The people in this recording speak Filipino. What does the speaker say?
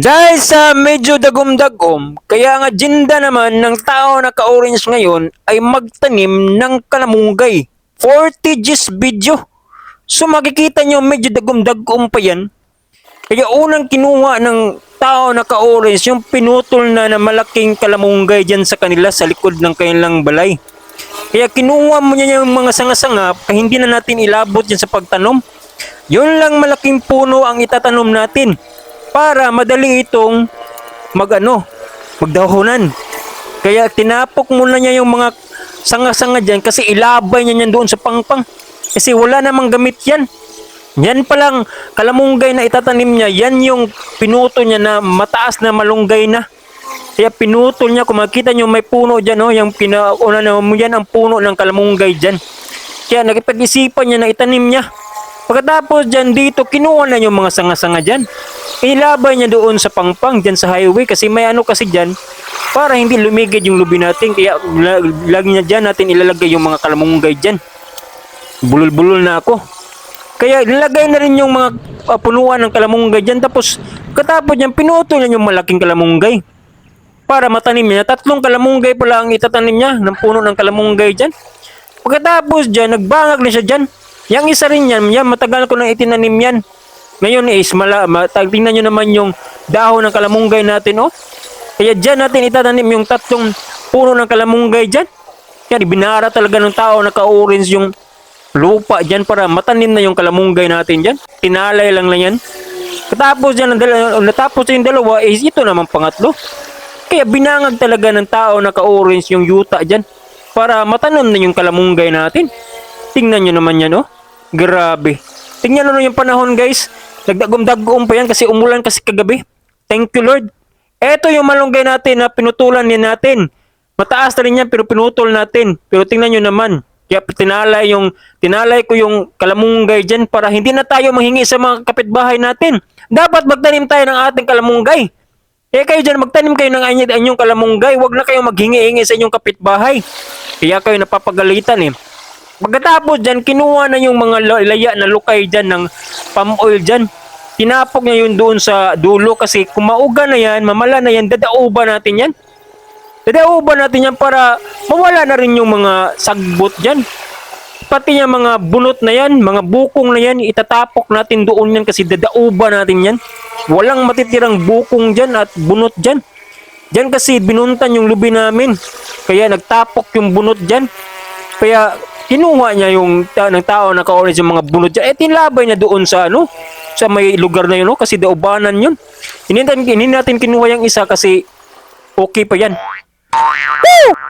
Dahil sa medyo dagom-dagom, kaya nga jinda naman ng tao na ka-orange ngayon ay magtanim ng kalamunggay. 40 G's video. So makikita nyo medyo dagom-dagom pa yan. Kaya unang kinuha ng tao na ka-orange yung pinutol na na malaking kalamunggay dyan sa kanila sa likod ng kanilang balay. Kaya kinuha mo niya yung mga sanga-sanga kaya hindi na natin ilabot yan sa pagtanom. Yun lang malaking puno ang itatanom natin para madali itong magano, magdahonan. Kaya tinapok muna niya yung mga sanga-sanga dyan kasi ilabay niya yan doon sa pangpang. Kasi wala namang gamit yan. Yan palang kalamunggay na itatanim niya, yan yung pinuto niya na mataas na malunggay na. Kaya pinutol niya, kung makita niyo may puno dyan, oh, yung pinauna na yan ang puno ng kalamunggay dyan. Kaya nakipag-isipan niya na itanim niya. Pagkatapos dyan dito, kinuha na yung mga sanga-sanga dyan. Ilabay niya doon sa pangpang dyan sa highway kasi may ano kasi dyan para hindi lumigid yung lubi natin. Kaya la- lagi niya dyan natin ilalagay yung mga kalamunggay dyan. Bulol-bulol na ako. Kaya nilagay na rin yung mga uh, punuan ng kalamunggay dyan. Tapos katapos niyan, pinutol niya yung malaking kalamunggay. Para matanim niya. Tatlong kalamunggay pala ang itatanim niya ng puno ng kalamunggay dyan. Pagkatapos dyan, nagbangag na siya dyan. Yang isa rin yan, yan matagal ko nang itinanim yan. Ngayon is, mala, tingnan nyo naman yung dahon ng kalamunggay natin, oh. Kaya dyan natin itatanim yung tatlong puno ng kalamunggay dyan. Yan, binara talaga ng tao na ka-orange yung lupa dyan para matanim na yung kalamunggay natin dyan. Tinalay lang lang yan. Katapos dyan, natapos yung dalawa, is ito naman pangatlo. Kaya binangag talaga ng tao na ka-orange yung yuta dyan para matanim na yung kalamunggay natin. Tingnan nyo naman yan, oh. Grabe. Tingnan nyo yung panahon, guys. Nagdagom-dagom pa yan kasi umulan kasi kagabi. Thank you, Lord. Eto yung malunggay natin na pinutulan din natin. Mataas na rin yan pero pinutol natin. Pero tingnan nyo naman. Kaya tinalay yung tinalay ko yung kalamunggay diyan para hindi na tayo manghingi sa mga kapitbahay natin. Dapat magtanim tayo ng ating kalamunggay. Eh kayo dyan, magtanim kayo ng any- inyong kalamunggay. Huwag na kayong maghingi-hingi sa inyong kapitbahay. Kaya kayo napapagalitan eh. Pagkatapos dyan, kinuha na yung mga la- laya na lukay dyan ng palm oil dyan. Tinapok niya yun doon sa dulo kasi kung mauga na yan, mamala na yan, dadauba natin yan. Dadauba natin yan para mawala na rin yung mga sagbot dyan. Pati yung mga bunot na yan, mga bukong na yan, itatapok natin doon yan kasi dadauba natin yan. Walang matitirang bukong dyan at bunot dyan. Dyan kasi binuntan yung lubi namin. Kaya nagtapok yung bunot dyan. Kaya kinuha niya yung ta- ng tao na ka-orange yung mga bunot dyan. Eh tinlabay niya doon sa ano, sa may lugar na yun, no? kasi daubanan yun. Hindi natin, hindi natin kinuha yung isa kasi okay pa yan. Woo!